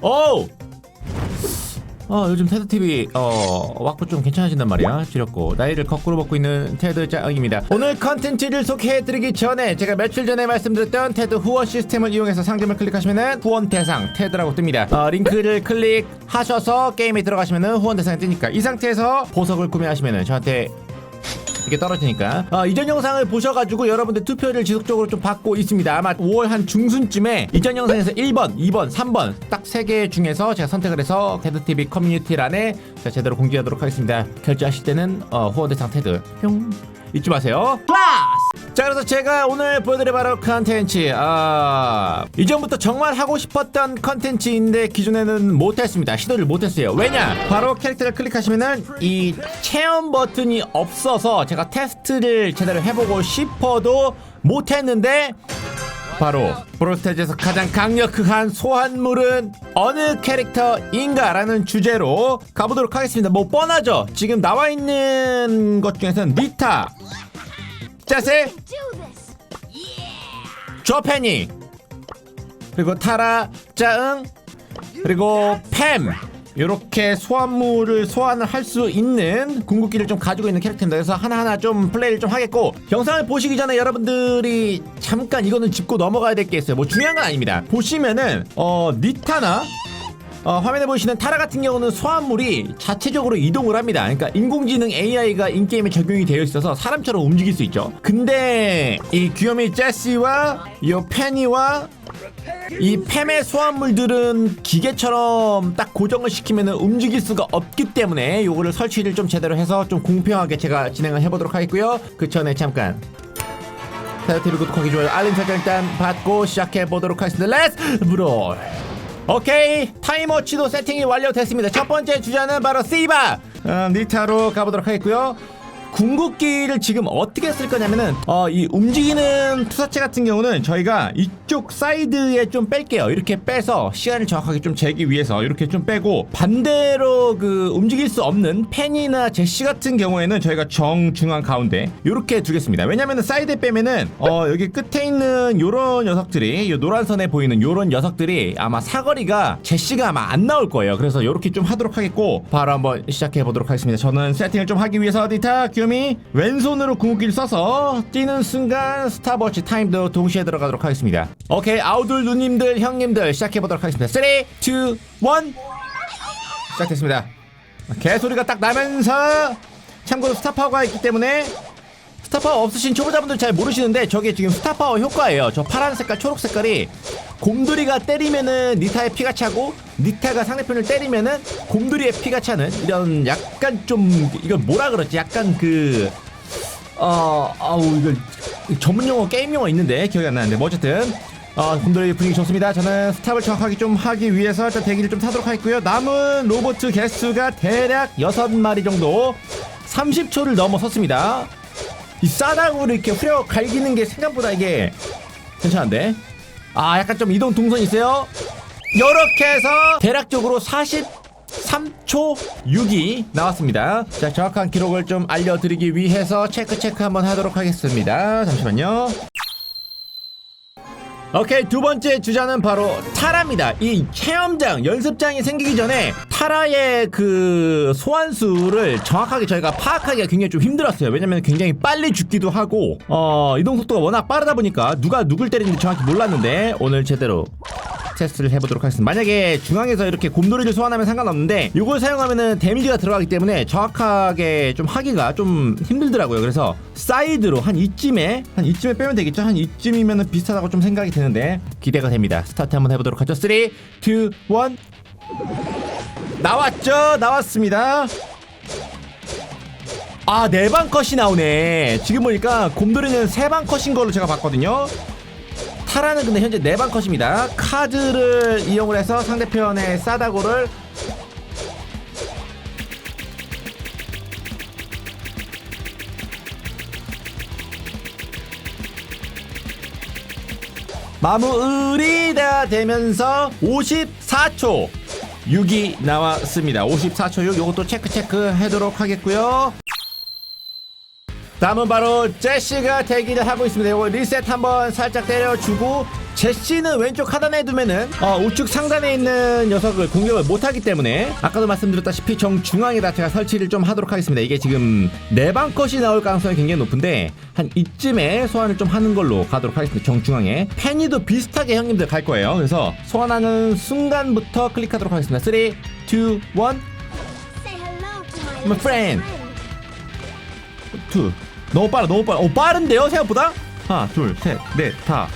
오! 어, 요즘 테드 TV 어 왁구 좀 괜찮아진단 말이야. 지렸고 나이를 거꾸로 먹고 있는 테드 짱입니다. 오늘 컨텐츠를 소개해드리기 전에 제가 며칠 전에 말씀드렸던 테드 후원 시스템을 이용해서 상점을 클릭하시면은 후원 대상 테드라고 뜹니다. 어, 링크를 클릭하셔서 게임에 들어가시면은 후원 대상이 뜨니까 이 상태에서 보석을 구매하시면은 저한테 이게 떨어지니까. 어, 이전 영상을 보셔가지고 여러분들 투표를 지속적으로 좀 받고 있습니다. 아마 5월 한 중순쯤에 이전 영상에서 1번 2번 3번 딱 3개 중에서 제가 선택을 해서 테드TV 커뮤니티란에 제가 제대로 공지하도록 하겠습니다. 결제하실 때는 어, 후원 대상 테드. 뿅. 잊지 마세요. 플러스 자 그래서 제가 오늘 보여드릴 바로 컨텐츠 아 이전부터 정말 하고 싶었던 컨텐츠인데 기존에는 못했습니다 시도를 못했어요 왜냐 바로 캐릭터를 클릭하시면은 이 체험 버튼이 없어서 제가 테스트를 제대로 해보고 싶어도 못했는데 바로 프로스테즈에서 가장 강력한 소환물은 어느 캐릭터인가라는 주제로 가보도록 하겠습니다. 뭐 뻔하죠. 지금 나와 있는 것 중에서는 리타, this. 조페니, 그리고 타라, 짜응, 그리고 팸. 이렇게 소환물을 소환을 할 수 있는 궁극기를 좀 가지고 있는 캐릭터입니다. 그래서 하나하나 좀 플레이를 좀 하겠고 영상을 보시기 전에 여러분들이 잠깐 이거는 짚고 넘어가야 될 게 있어요. 뭐 중요한 건 아닙니다. 보시면은 어 니타나 어, 화면에 보시는 타라 같은 경우는 소환물이 자체적으로 이동을 합니다. 그러니까 인공지능 AI가 인게임에 적용이 되어 있어서 사람처럼 움직일 수 있죠. 근데 이 귀요미 제시와 이 페니와 이 팸의 소환물들은 기계처럼 딱 고정을 시키면 움직일 수가 없기 때문에 요거를 설치를 좀 제대로 해서 좀 공평하게 제가 진행을 해보도록 하겠고요. 그 전에 잠깐 타이틀 구독하기 좋아요 알림 설정 일단 받고 시작해 보도록 하겠습니다. 렛츠 브롤. 오케이 타이머치도 세팅이 완료됐습니다. 첫 번째 주자는 바로 세이바 어, 니타로 가보도록 하겠고요. 궁극기를 지금 어떻게 쓸 거냐면은 어, 이 움직이는 투사체 같은 경우는 저희가 이쪽 사이드에 좀 뺄게요. 이렇게 빼서 시간을 정확하게 좀 재기 위해서 이렇게 좀 빼고 반대로 그 움직일 수 없는 펜이나 제시 같은 경우에는 저희가 정 중앙 가운데 이렇게 두겠습니다. 왜냐면은 사이드에 빼면은 어, 여기 끝에 있는 요런 녀석들이 요 노란 선에 보이는 요런 녀석들이 아마 사거리가 제시가 아마 안 나올 거예요. 그래서 이렇게 좀 하도록 하겠고 바로 한번 시작해 보도록 하겠습니다. 저는 세팅을 좀 하기 위해서 디타 귀요미 왼손으로 궁극기를 써서 뛰는 순간 스타버치 타임도 동시에 들어가도록 하겠습니다. 오케이 아우돌 누님들 형님들 시작해 보도록 하겠습니다. 3, 2, 1 시작됐습니다. 개소리가 딱 나면서 참고로 스타파워가 있기 때문에 스타파워 없으신 초보자분들 잘 모르시는데 저게 지금 스타파워 효과예요. 저 파란 색깔, 초록 색깔이 곰돌이가 때리면은 니타의 피가 차고 니타가 상대편을 때리면은 곰돌이의 피가 차는 이런 약간 좀 이걸 뭐라 그러지? 약간 그 어, 아우 이거 전문 용어 게임 용어 있는데 기억이 안 나는데 뭐 어쨌든 어, 곰돌이 분위기 좋습니다. 저는 스탑을 정확하게 좀 하기 위해서 일단 대기를 좀 타도록 하겠고요. 남은 로봇 개수가 대략 6마리 정도 30초를 넘어섰습니다. 이 싸다구를 이렇게 후려 갈기는 게 생각보다 이게 괜찮은데? 아 약간 좀 이동 동선이 있어요. 이렇게 해서 대략적으로 43초 6이 나왔습니다. 자 정확한 기록을 좀 알려드리기 위해서 체크 체크 한번 하도록 하겠습니다. 잠시만요. 오케이 두 번째 주자는 바로 타라입니다. 이 체험장 연습장이 생기기 전에 타라의 그 소환수를 정확하게 저희가 파악하기가 굉장히 좀 힘들었어요. 왜냐면 굉장히 빨리 죽기도 하고 어 이동 속도가 워낙 빠르다 보니까 누가 누굴 때리는지 정확히 몰랐는데 오늘 제대로 테스트를 해보도록 하겠습니다. 만약에 중앙에서 이렇게 곰돌이를 소환하면 상관없는데 이걸 사용하면은 데미지가 들어가기 때문에 정확하게 좀 하기가 좀 힘들더라고요. 그래서 사이드로 한 이쯤에 한 이쯤에 빼면 되겠죠. 한 이쯤이면은 비슷하다고 좀 생각이 드는데 기대가 됩니다. 스타트 한번 해보도록 하죠. 3, 2, 1 나왔죠? 나왔습니다. 아, 네 방 컷이 나오네. 지금 보니까 곰돌이는 세 방 컷인 걸로 제가 봤거든요. 타라는 근데 현재 네방 컷입니다. 카드를 이용을 해서 상대편의 싸다고를 마무리 다 되면서 54초 6이 나왔습니다. 54초 6 이것도 체크 체크 하도록 하겠고요. 다음은 바로 제시가 대기를 하고 있습니다. 이거 리셋 한번 살짝 때려주고 제시는 왼쪽 하단에 두면은 어, 우측 상단에 있는 녀석을 공격을 못하기 때문에 아까도 말씀드렸다시피 정 중앙에다 제가 설치를 좀 하도록 하겠습니다. 이게 지금 내방 컷이 나올 가능성이 굉장히 높은데 한 이쯤에 소환을 좀 하는 걸로 가도록 하겠습니다. 정 중앙에 팬이도 비슷하게 형님들 갈 거예요. 그래서 소환하는 순간부터 클릭하도록 하겠습니다. 3, 2, 1 Say hello to my, friend. 투 너무 빨라 너무 빨라. 어 빠른데요 생각보다? 하나 둘셋넷다.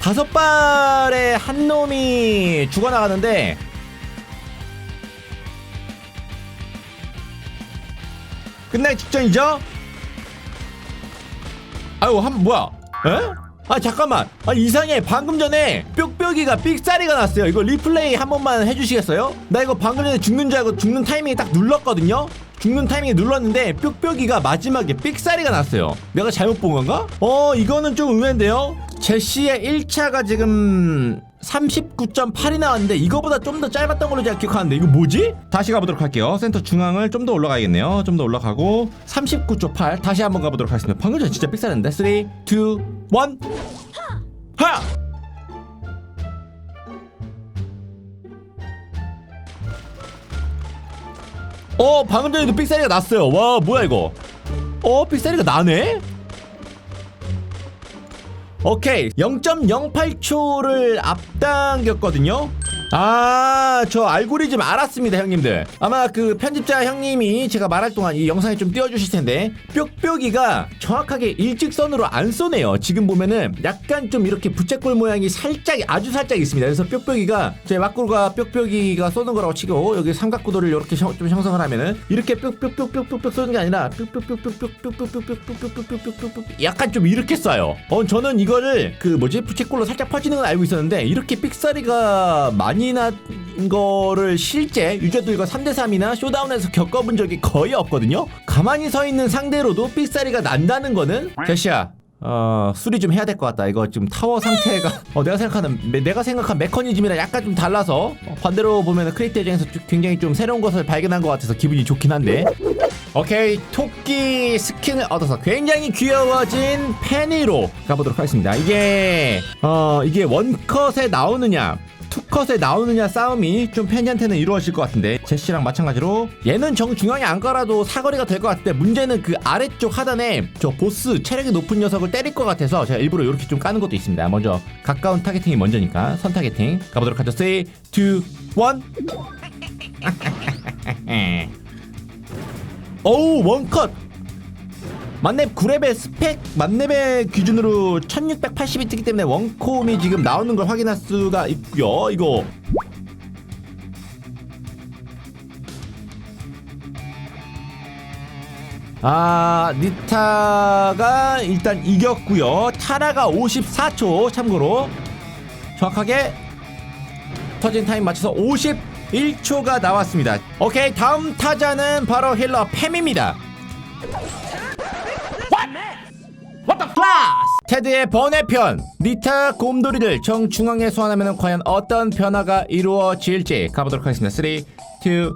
다섯 발에 한 놈이 죽어나가는데 끝나기 직전이죠? 아유 한 뭐야? 에? 아 잠깐만. 아 이상해. 방금 전에 뾱뾱이가 삑사리가 났어요. 이거 리플레이 한 번만 해주시겠어요? 나 이거 방금 전에 죽는 줄 알고 죽는 타이밍에 딱 눌렀거든요 죽는 타이밍에 눌렀는데 뾱뾱이가 마지막에 삑사리가 났어요. 내가 잘못 본 건가? 어 이거는 좀 의외인데요. 제시의 1차가 지금 39.8이 나왔는데 이거보다 좀 더 짧았던 걸로 제가 기억하는데 이거 뭐지? 다시 가보도록 할게요. 센터 중앙을 좀 더 올라가야겠네요. 좀 더 올라가고 39.8 다시 한번 가보도록 하겠습니다. 방금 전에 진짜 삑사리였는데. 3, 2, 1 하! 어 방금 전에도 삑사리가 났어요. 와 뭐야 이거? 어 삑사리가 나네? 오케이. 0.08초를 앞당겼거든요 아 저 알고리즘 알았습니다 형님들 아마 그 편집자 형님이 제가 말할 동안 이 영상에 좀 띄워주실 텐데 뾱뾱이가 정확하게 일직선으로 안 쏘네요 지금 보면은 약간 좀 이렇게 부채꼴 모양이 살짝 아주 살짝 있습니다 그래서 뾱뾱이가 제 막구가 뾱뾱이가 쏘는 거라고 치고 여기 삼각구도를 이렇게 형- 좀 형성을 하면은 이렇게 뾱뾱뾱뾱뾱 쏘는 게 아니라 뾱뾱뾱뾱뾱뾱뾱뾱뾱뾱뾱 약간 좀 이렇게 쏴요 어 저는 이거를 그 뭐지 부채꼴로 살짝 퍼지는 건 알고 있었는데 이렇게 삑사리가 많이 난 거를 실제 유저들과 3대3이나 쇼다운에서 겪어본 적이 거의 없거든요. 가만히 서 있는 상대로도 삑사리가 난다는 거는 제시야 어 수리 좀 해야 될 것 같다. 이거 지금 타워 상태가 어 내가 생각하는 메- 내가 생각한 메커니즘이랑 약간 좀 달라서 어, 반대로 보면 크리에이터 중에서 굉장히 좀 새로운 것을 발견한 것 같아서 기분이 좋긴 한데. 오케이 토끼 스킨을 얻어서 굉장히 귀여워진 페니로 가보도록 하겠습니다. 이게 어 이게 원컷에 나오느냐 투컷에 나오느냐 싸움이 좀 팬이한테는 이루어질 것 같은데. 제시랑 마찬가지로 얘는 정중앙에 안 깔아도 사거리가 될 것 같은데 문제는 그 아래쪽 하단에 저 보스 체력이 높은 녀석을 때릴 것 같아서 제가 일부러 이렇게 좀 까는 것도 있습니다. 먼저 가까운 타겟팅이 먼저니까 선 타겟팅 가보도록 하죠. 3, 2, 1 어우 원컷 만렙 9레벨 스펙? 만렙의 기준으로 1680이 뜨기 때문에 원콤이 지금 나오는 걸 확인할 수가 있고요. 이거. 아 니타가 일단 이겼고요. 타라가 54초 참고로. 정확하게 터진 타임 맞춰서 51초가 나왔습니다. 오케이 다음 타자는 바로 힐러 팸입니다 What the flash? 테드의 번외편 니타 곰돌이를 정중앙에 소환하면 과연 어떤 변화가 이루어질지 가보도록 하겠습니다. 3, 2, 1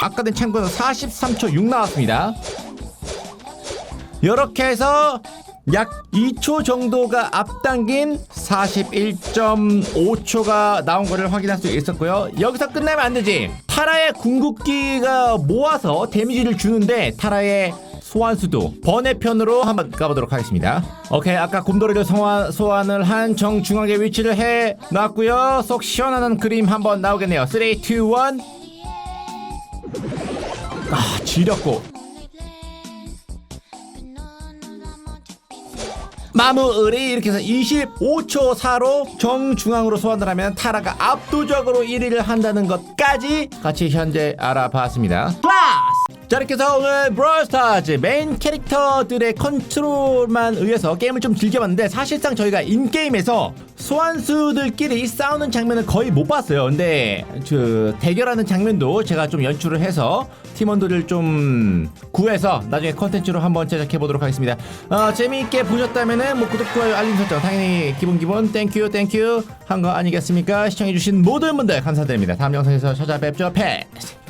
아까는 참고로 43초 6 나왔습니다. 이렇게 해서 약 2초 정도가 앞당긴 41.5초가 나온 거를 확인할 수 있었고요. 여기서 끝나면 안 되지. 타라의 궁극기가 모아서 데미지를 주는데 타라의 소환수도 번외 편으로 한번 가보도록 하겠습니다. 오케이 아까 곰돌이를 소환, 소환을 한 정중앙에 위치를 해 놨고요. 속 시원한 그림 한번 나오겠네요. 3, 2, 1 아 지렸고 마무리 이렇게 해서 25초 사로 정중앙으로 소환을 하면 타라가 압도적으로 1위를 한다는 것까지 같이 현재 알아봤습니다. 플러스! 자 이렇게 해서 오늘 브롤스타즈 메인 캐릭터들의 컨트롤만 의해서 게임을 좀 즐겨봤는데 사실상 저희가 인게임에서 소환수들끼리 싸우는 장면을 거의 못 봤어요. 근데 그 대결하는 장면도 제가 좀 연출을 해서 팀원들을 좀 구해서 나중에 컨텐츠로 한번 제작해 보도록 하겠습니다. 어, 재미있게 보셨다면은 뭐 구독, 좋아요, 알림 설정 당연히 기본 기본 땡큐 땡큐 한 거 아니겠습니까? 시청해주신 모든 분들 감사드립니다. 다음 영상에서 찾아뵙죠. 패스.